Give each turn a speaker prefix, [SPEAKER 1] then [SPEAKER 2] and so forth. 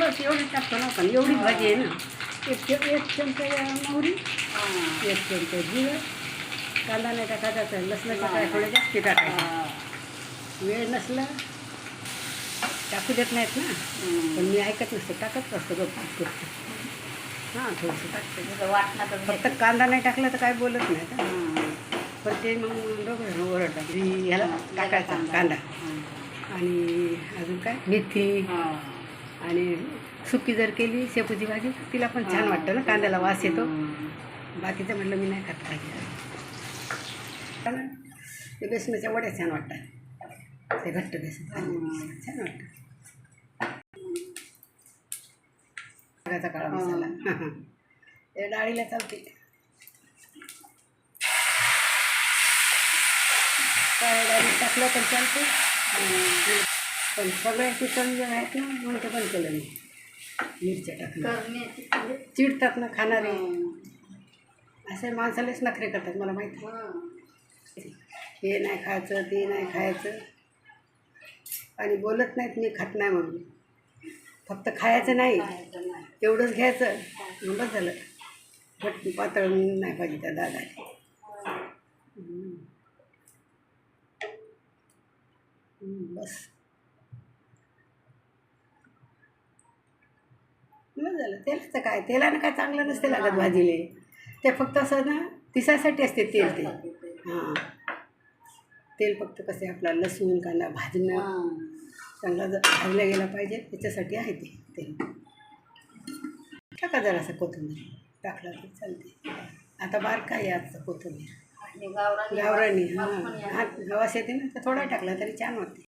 [SPEAKER 1] बस एवढं टाकतो ना आपण एवढीच भाजी आहे ना. एक च- एक चमचा मोहरी. एक चमचा जिरं कांदा नाही टाकायचा तर लसणाचं काय थोडं जास्त टाकायचं. वेळ नसला टाकू देत नाहीत ना. पण मी ऐकत नसते टाकत असतो करतो हां थोडंसं. टाकते फक्त कांदा नाही टाकला तर काय बोलत नाही का. पण ते मग जण ओरडतात ह्याला टाकायचा कांदा. आणि अजून काय? मेथी. आणि सुकी जर केली शेपूची भाजी तिला पण छान वाटतं ना कांद्याला वास येतो. बाकीचं म्हटलं मी नाही खात भाजी ते बेसनाच्या वड्या छान वाटतात. ते घट्ट बेसन. छान वाटतं. काळा मसाला. ते डाळीला चालते. काळ्या डाळी टाकलं तर चालते. पण सगळ्या चिकन जे आहेत ना म्हणून ते पण केलं मी. मिरच्या टाकल्या चिडतात ना खाणारे. असे माणसालाच नखरे करतात मला माहिती. हे. नाही खायचं ते नाही खायचं. आणि बोलत नाहीत मी खात नाही म्हणून. फक्त खायचं नाही. तेवढंच घ्यायचं. बस झालं. घट पातळ नाही पाहिजे त्या. हम्म, बस. बस झालं. तेलाचं काय? तेलानं काय चांगलं नसते लागत भाजीले. ते फक्त असं ना तिसासाठी असते तेल ते. हां. तेल फक्त कसे आपला लसूण कांदा भाजणं. चांगला जर भाजला गेला पाहिजे त्याच्यासाठी आहे ते तेल. टाका जरासं कोथिंबीर. टाकला तर चालते. आता बारका आहे आजचं कोथिंबीर.
[SPEAKER 2] गावरान
[SPEAKER 1] हां. हां गवास येते ना तर थोडा टाकला तरी छान वाटते